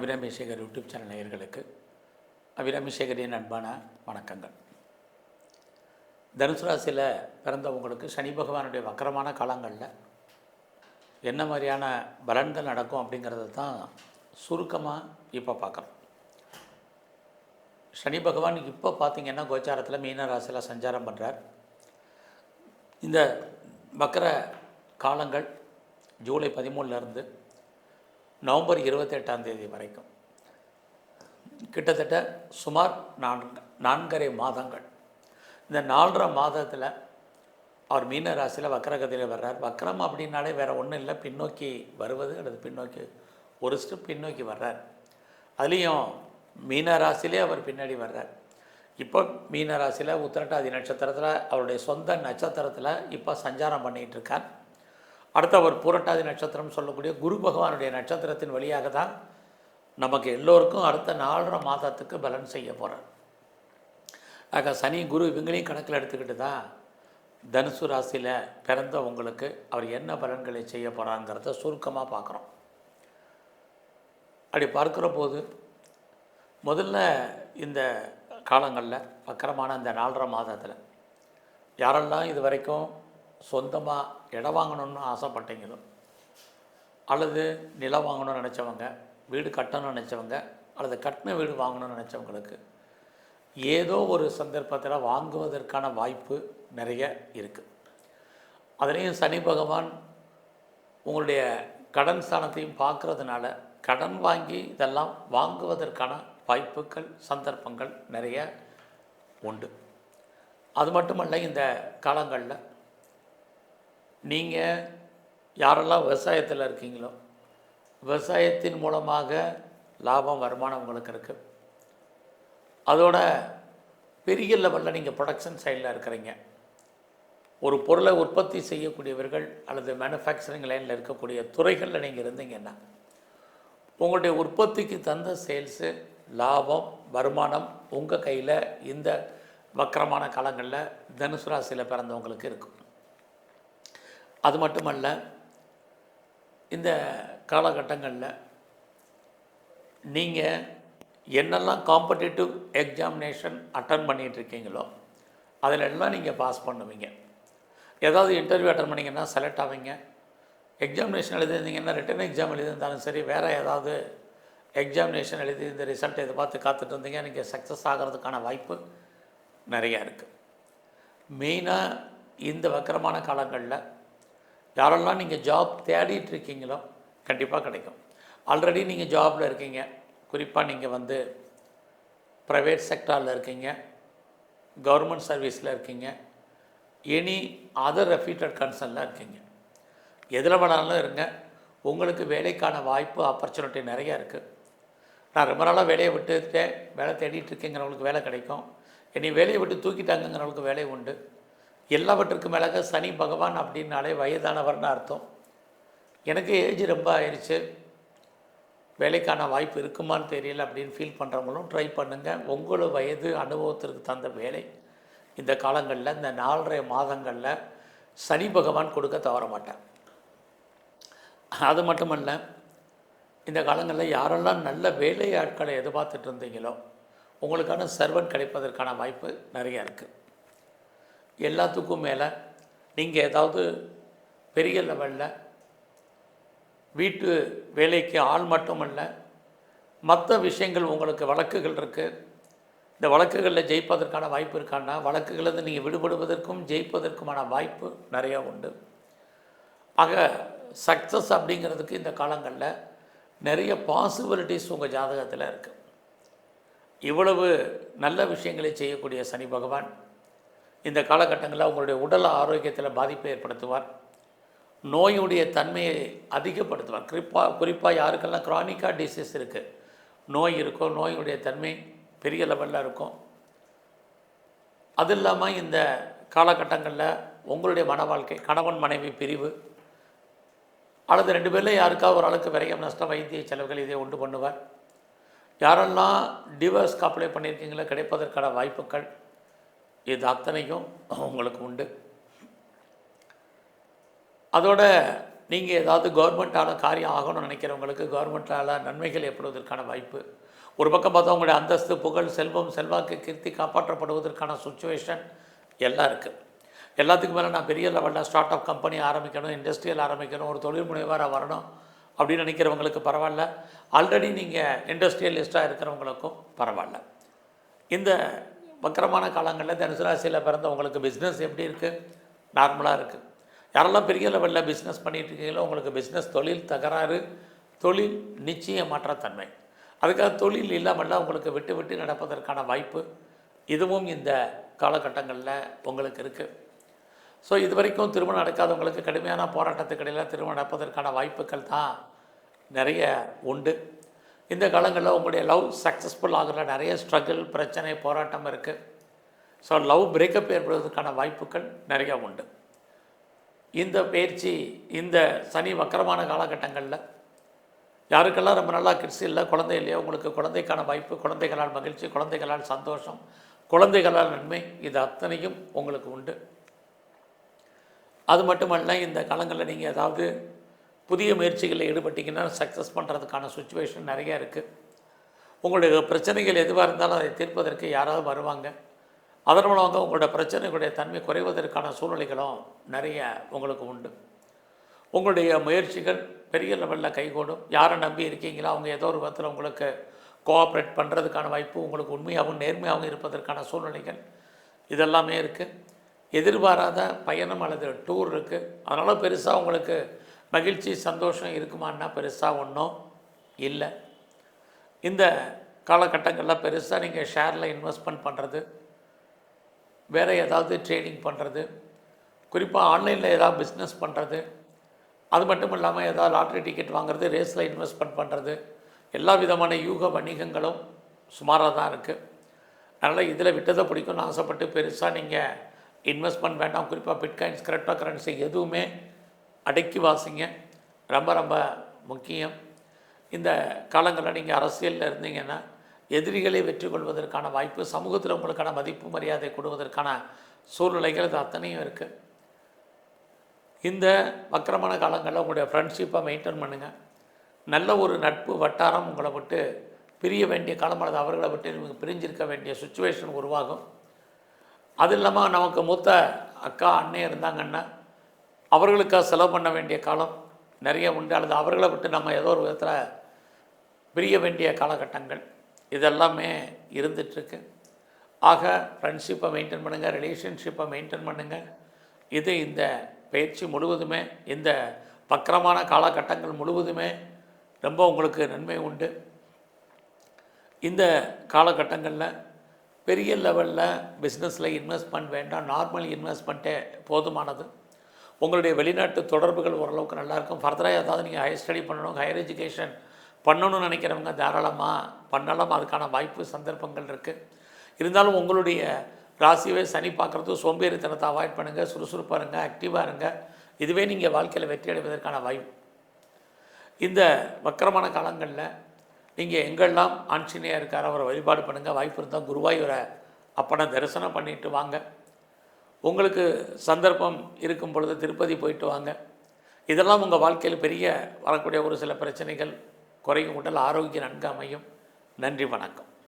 Abirami Sekar YouTube channel நேயர்களுக்கு அபிராமி சேகரின் அன்பான வணக்கங்கள். தனுசு ராசியில் பிறந்தவங்களுக்கு சனி பகவானுடைய வக்கரமான காலங்களில் என்ன மாதிரியான பலன்கள் நடக்கும் அப்படிங்கிறத தான் சுருக்கமாக இப்போ பார்க்குறோம். சனி பகவான் இப்போ பார்த்திங்கன்னா கோச்சாரத்தில் மீன ராசியில் சஞ்சாரம் பண்ணுறார் இந்த வக்கர காலங்கள் ஜூலை பதிமூணுலேருந்து நவம்பர் இருபத்தெட்டாம் தேதி வரைக்கும். கிட்டத்தட்ட சுமார் நான்கு நான்கரை மாதங்கள். இந்த நாலரை மாதத்தில் அவர் மீன ராசியில் வக்கரகதியில் வர்றார். வக்கரம் அப்படின்னாலே வேறு ஒன்றும் இல்லை. பின்னோக்கி வருவது அல்லது பின்னோக்கி ஒரு ஸ்டெப் பின்னோக்கி வர்றார். அதுலேயும் மீன ராசிலே அவர் பின்னாடி வர்றார். இப்போ மீன ராசியில் உத்திரட்டாதி நட்சத்திரத்தில் அவருடைய சொந்த நட்சத்திரத்தில் இப்போ சஞ்சாரம் பண்ணிகிட்டு இருக்கார். அடுத்து அவர் பூரட்டாதி நட்சத்திரம் சொல்லக்கூடிய குரு பகவானுடைய நட்சத்திரத்தின் வழியாக தான் நமக்கு எல்லோருக்கும் அடுத்த நாலரை மாதத்துக்கு பலன் செய்ய போகிறார் ஆக சனி குரு இவங்களையும் கணக்கில் எடுத்துக்கிட்டு தான் தனுசு ராசியில் பிறந்த உங்களுக்கு அவர் என்ன பலன்களை செய்ய போகிறாங்கிறத சுருக்கமாக பார்க்குறோம். அப்படி பார்க்குற போது முதல்ல இந்த காலங்களில் வக்கரமான இந்த நாலரை மாதத்தில் யாரெல்லாம் இது வரைக்கும் சொந்தமாக இடம் வாங்கணும்னு ஆசைப்பட்டீங்களோ? அல்லது நிலம் வாங்கணும்னு நினச்சவங்க வீடு கட்டணும்னு நினச்சவங்க அல்லது கட்டின வீடு வாங்கணும்னு நினச்சவங்களுக்கு ஏதோ ஒரு சந்தர்ப்பத்தில் வாங்குவதற்கான வாய்ப்பு நிறைய இருக்குது அதுலேயும் சனி பகவான் உங்களுடைய கடன் ஸ்தானத்தையும் பார்க்குறதுனால கடன் வாங்கி இதெல்லாம் வாங்குவதற்கான வாய்ப்புகள் சந்தர்ப்பங்கள் நிறைய உண்டு. அது மட்டுமல்ல இந்த காலங்களில் நீங்கள் யாரெல்லாம் விவசாயத்தில் இருக்கீங்களோ விவசாயத்தின் மூலமாக லாபம் வருமானம் உங்களுக்கு இருக்குது அதோட பெரிய லெவலில் நீங்கள் ப்ரொடக்ஷன் சைடில் இருக்கிறீங்க. ஒரு பொருளை உற்பத்தி செய்யக்கூடியவர்கள் அல்லது மேனுஃபேக்சரிங் லைனில் இருக்கக்கூடிய துறைகளில் நீங்கள் இருந்தீங்கன்னா உங்களுடைய உற்பத்திக்கு தந்த சேல்ஸு லாபம் வருமானம் உங்கள் கையில் இந்த வக்கரமான காலங்களில் தனுசு ராசியில் பிறந்தவங்களுக்கு இருக்கும். அது மட்டுமல்ல இந்த காலகட்டங்களில் நீங்கள் என்னெல்லாம் காம்படிட்டிவ் எக்ஸாமினேஷன் அட்டன் பண்ணிகிட்டு இருக்கீங்களோ அதில் எல்லாம் நீங்கள் பாஸ் பண்ணுவீங்க. ஏதாவது இன்டர்வியூ அட்டன் பண்ணிங்கன்னா செலக்ட் ஆவீங்க. எக்ஸாமினேஷன் எழுதியிருந்தீங்கன்னா ரிட்டன் எக்ஸாம் எழுதியிருந்தாலும் சரி வேறு ஏதாவது எக்ஸாமினேஷன் எழுதி இந்த ரிசல்ட் பார்த்து காத்துட்டு இருந்தீங்க நீங்கள் சக்ஸஸ் ஆகிறதுக்கான வாய்ப்பு நிறையா இருக்குது மெயினாக இந்த வக்கரமான காலங்களில் யாரெல்லாம் நீங்கள் ஜாப் தேடிட்டு இருக்கீங்களோ கண்டிப்பாக கிடைக்கும். ஆல்ரெடி நீங்கள் ஜாபில் இருக்கீங்க. குறிப்பாக நீங்கள் வந்து ப்ரைவேட் செக்டாரில் இருக்கீங்க. கவர்மெண்ட் சர்வீஸில் இருக்கீங்க. எனி அதர் ரெஃப்யூட்டட் கன்சர்னில் இருக்கீங்க. எதில் வேணாலும் இருங்க. உங்களுக்கு வேலைக்கான வாய்ப்பு ஆப்பர்ச்சுனிட்டி நிறையா இருக்குது நான் ரொம்ப நாளாக வேலையை விட்டுட்டேன். வேலை தேடிட்டு இருக்கேங்கிறவங்களுக்கு வேலை கிடைக்கும். என்னை வேலையை விட்டு தூக்கிட்டாங்கங்கிறவங்களுக்கு வேலை உண்டு. எல்லாவற்றுக்கும் மேலாக சனி பகவான் அப்படின்னாலே வயதானவர்னு அர்த்தம். எனக்கு ஏஜ் ரொம்ப ஆயிடுச்சு வேலைக்கான வாய்ப்பு இருக்குமான்னு தெரியல அப்படின்னு ஃபீல் பண்ணுறவங்களும் ட்ரை பண்ணுங்கள் உங்களோட வயது அனுபவத்திற்கு தந்த வேலை. இந்த காலங்களில் இந்த நாலரை மாதங்களில் சனி பகவான் கொடுக்க தவற மாட்டேன் அது மட்டுமல்ல இந்த காலங்களில் யாரெல்லாம் நல்ல வேலையாட்களை எதிர்பார்த்துட்டு இருந்தீங்களோ உங்களுக்கான சர்வன் கிடைப்பதற்கான வாய்ப்பு நிறைய இருக்குது எல்லாத்துக்கும் மேலே நீங்கள் ஏதாவது பெரிய லெவலில் வீட்டு வேலைக்கு ஆள் மட்டுமல்ல மற்ற விஷயங்கள் உங்களுக்கு வழக்குகள் இருக்குது இந்த வழக்குகளில் ஜெயிப்பதற்கான வாய்ப்பு இருக்கான்னா வழக்குகளிலிருந்து நீங்கள் விடுபடுவதற்கும் ஜெயிப்பதற்குமான வாய்ப்பு நிறையா உண்டு. ஆக சக்ஸஸ் அப்படிங்கிறதுக்கு இந்த காலங்களில் நிறைய பாசிபிலிட்டிஸ் உங்கள் ஜாதகத்தில் இருக்குது இவ்வளவு நல்ல விஷயங்களை செய்யக்கூடிய சனி பகவான் இந்த காலகட்டங்களில் உங்களுடைய உடல் ஆரோக்கியத்தில் பாதிப்பை ஏற்படுத்துவார். நோயுடைய தன்மையை அதிகப்படுத்துவார். குறிப்பாக குறிப்பாக யாருக்கெல்லாம் க்ரானிக்காக டிசீஸ் இருக்குது நோய் இருக்கும் நோயுடைய தன்மை பெரிய லெவலில் இருக்கும். அது இல்லாமல் இந்த காலகட்டங்களில் உங்களுடைய மன வாழ்க்கை கணவன் மனைவி பிரிவு அல்லது ரெண்டு பேரில் யாருக்காவது ஒரு அளவுக்கு விரயம் நஷ்டம் வைத்திய செலவுகள் இதை உண்டு பண்ணுவார். யாரெல்லாம் டிவர்ஸ்க்கு அப்ளை பண்ணியிருக்கீங்களோ கிடைப்பதற்கான வாய்ப்புகள் இது அத்தனையும் உங்களுக்கு உண்டு. அதோட நீங்கள் ஏதாவது கவர்மெண்ட்டால் காரியம் ஆகணும்னு நினைக்கிறவங்களுக்கு கவர்மெண்ட்டால் நன்மைகள் ஏற்படுவதற்கான வாய்ப்பு. ஒரு பக்கம் பார்த்தா உங்களுடைய அந்தஸ்து புகழ் செல்வம் செல்வாக்கு கீர்த்தி காப்பாற்றப்படுவதற்கான சுச்சுவேஷன் எல்லாம் இருக்குது எல்லாத்துக்கும் மேலே நான் பெரிய லெவலில் ஸ்டார்ட் அப் கம்பெனி ஆரம்பிக்கணும் இண்டஸ்ட்ரியல் ஆரம்பிக்கணும் ஒரு தொழில் முனைவராக வரணும் அப்படின்னு நினைக்கிறவங்களுக்கு பரவாயில்ல. ஆல்ரெடி நீங்கள் இண்டஸ்ட்ரியலிஸ்ட்டாக இருக்கிறவங்களுக்கும் பரவாயில்ல. இந்த வக்கரமான காலங்களில் தனுசு ராசியில் பிறந்தவங்களுக்கு பிஸ்னஸ் எப்படி இருக்குது நார்மலாக இருக்குது யாரெல்லாம் பெரிய லெவலில் பிஸ்னஸ் பண்ணிகிட்டு இருக்கீங்களோ உங்களுக்கு பிஸ்னஸ் தொழில் தகராறு தொழில் நிச்சய மாற்றத்தன்மை. அதுக்காக தொழில் இல்லாமல் உங்களுக்கு விட்டு விட்டு நடப்பதற்கான வாய்ப்பு இதுவும் இந்த காலகட்டங்களில் உங்களுக்கு இருக்குது ஸோ இது வரைக்கும் திருமணம் நடக்காதவங்களுக்கு கடுமையான போராட்டத்துக்கு இடையில் திருமணம் நடப்பதற்கான வாய்ப்புகள் தான் நிறைய உண்டு. இந்த காலங்களில் உங்களுடைய லவ் சக்ஸஸ்ஃபுல் ஆகிற நிறைய ஸ்ட்ரகிள் பிரச்சனை போராட்டம் இருக்குது ஸோ லவ் பிரேக்கப் ஏற்படுவதற்கான வாய்ப்புகள் நிறையா உண்டு. இந்த பயிற்சி இந்த சனி வக்கரமான காலகட்டங்களில் யாருக்கெல்லாம் ரொம்ப நல்லா கிட்ஸ் இல்லை குழந்தை இல்லையோ உங்களுக்கு குழந்தைக்கான வாய்ப்பு குழந்தைகளால் மகிழ்ச்சி குழந்தைகளால் சந்தோஷம் குழந்தைகளால் நன்மை இது அத்தனையும் உங்களுக்கு உண்டு. அது மட்டுமல்ல இந்த காலங்களில் நீங்கள் ஏதாவது புதிய முயற்சிகளில் ஈடுபட்டீங்கன்னா சக்ஸஸ் பண்ணுறதுக்கான சுச்சுவேஷன் நிறைய இருக்குது உங்களுடைய பிரச்சனைகள் எதுவாக இருந்தாலும் அதை தீர்ப்பதற்கு யாராவது வருவாங்க. அதன் மூலமாக உங்களோட பிரச்சனைகளுடைய தன்மை குறைவதற்கான சூழ்நிலைகளும் நிறைய உங்களுக்கு உண்டு. உங்களுடைய முயற்சிகள் பெரிய லெவலில் கைகூடும். யாரை நம்பி இருக்கீங்களோ அவங்க ஏதோ ஒரு விதத்தில் உங்களுக்கு கோஆப்ரேட் பண்ணுறதுக்கான வாய்ப்பு உங்களுக்கு உண்மையாகவும் நேர்மையாகவும் இருப்பதற்கான சூழ்நிலைகள் இதெல்லாமே இருக்குது எதிர்பாராத பயணம் அல்லது டூர் இருக்குது அதனால் பெருசாக உங்களுக்கு மகிழ்ச்சி சந்தோஷம் இருக்குமான்னா பெருசாக ஒன்றும் இல்லை. இந்த காலகட்டங்களில் பெருசாக நீங்கள் ஷேரில் இன்வெஸ்ட்மெண்ட் பண்ணுறது வேறு ஏதாவது ட்ரேடிங் பண்ணுறது குறிப்பாக ஆன்லைனில் ஏதாவது பிஸ்னஸ் பண்ணுறது அது மட்டும் இல்லாமல் ஏதாவது லாட்ரி டிக்கெட் வாங்குறது ரேஸில் இன்வெஸ்ட்மெண்ட் பண்ணுறது எல்லா விதமான யூக வணிகங்களும் சுமாராக தான் இருக்குது அதனால் இதில் விட்டதை பிடிக்கும்னு ஆசைப்பட்டு பெருசாக நீங்கள் இன்வெஸ்ட்மெண்ட் வேண்டாம். குறிப்பாக பிட்காயின்ஸ் கிரிப்டோ கரன்சி எதுவுமே அடக்கி வாசிங்க. ரொம்ப ரொம்ப முக்கியம். இந்த காலங்களில் நீங்கள் அரசியலில் இருந்தீங்கன்னா எதிரிகளை வெற்றி கொள்வதற்கான வாய்ப்பு சமூகத்தில் உங்களுக்கான மதிப்பு மரியாதை கொடுவதற்கான சூழ்நிலைகள் இது அத்தனையும் இருக்குது இந்த வக்கரமான காலங்களில் உங்களுடைய ஃப்ரெண்ட்ஷிப்பை மெயின்டைன் பண்ணுங்கள் நல்ல ஒரு நட்பு வட்டாரம் உங்களை விட்டு பிரிய வேண்டிய காலம் அல்லது அவர்களை விட்டு நீங்கள் பிரிஞ்சிருக்க வேண்டிய சுச்சுவேஷன் உருவாகும். அது இல்லாமல் நமக்கு மூத்த அக்கா அண்ணன் இருந்தாங்கன்னா அவர்களுக்காக செலவு பண்ண வேண்டிய காலம் நிறைய உண்டு அல்லது அவர்களை விட்டு நம்ம ஏதோ ஒரு விதத்தில் பிரிய வேண்டிய காலகட்டங்கள். இதெல்லாமே இருந்துகிட்ருக்கு ஆக ஃப்ரெண்ட்ஷிப்பை மெயின்டைன் பண்ணுங்கள் ரிலேஷன்ஷிப்பை மெயின்டைன் பண்ணுங்கள் இது இந்த பயிற்சி முழுவதுமே இந்த வக்கரமான காலகட்டங்கள் முழுவதுமே ரொம்ப உங்களுக்கு நன்மை உண்டு. இந்த காலகட்டங்களில் பெரிய லெவலில் பிஸ்னஸில் இன்வெஸ்ட்மெண்ட் வேண்டாம் நார்மல் இன்வெஸ்ட்மெண்ட்டே போதுமானது. உங்களுடைய வெளிநாட்டு தொடர்புகள் ஓரளவுக்கு நல்லாயிருக்கும். ஃபர்தராக ஏதாவது நீங்கள் ஹையர் ஸ்டடி பண்ணணும் ஹையர் எஜுகேஷன் பண்ணணும்னு நினைக்கிறவங்க தாராளமாக பண்ணலாம். அதுக்கான வாய்ப்பு சந்தர்ப்பங்கள் இருக்குது இருந்தாலும் உங்களுடைய ராசியவே சனி பார்க்குறது சோம்பேறித்தனத்தை அவாய்ட் பண்ணுங்கள் சுறுசுறுப்பாக இருங்க ஆக்டிவாக இருங்க. இதுவே நீங்கள் வாழ்க்கையில் வெற்றி அடைவதற்கான வாய்ப்பு. இந்த வக்கரமான காலங்களில் நீங்கள் எங்கெல்லாம் ஆஞ்சநேயர் இருக்கார் அவரை வழிபாடு பண்ணுங்கள் வாய்ப்பு இருந்தால் குருவாயூரை அப்பனை தரிசனம் பண்ணிட்டு வாங்க. உங்களுக்கு சந்தர்ப்பம் இருக்கும் பொழுது திருப்பதி போயிட்டு வாங்க. இதெல்லாம் உங்கள் வாழ்க்கையில் பெரிய வரக்கூடிய ஒரு சில பிரச்சனைகள் குறையும் உடல் ஆரோக்கியம் நன்கு அமையும். நன்றி வணக்கம்.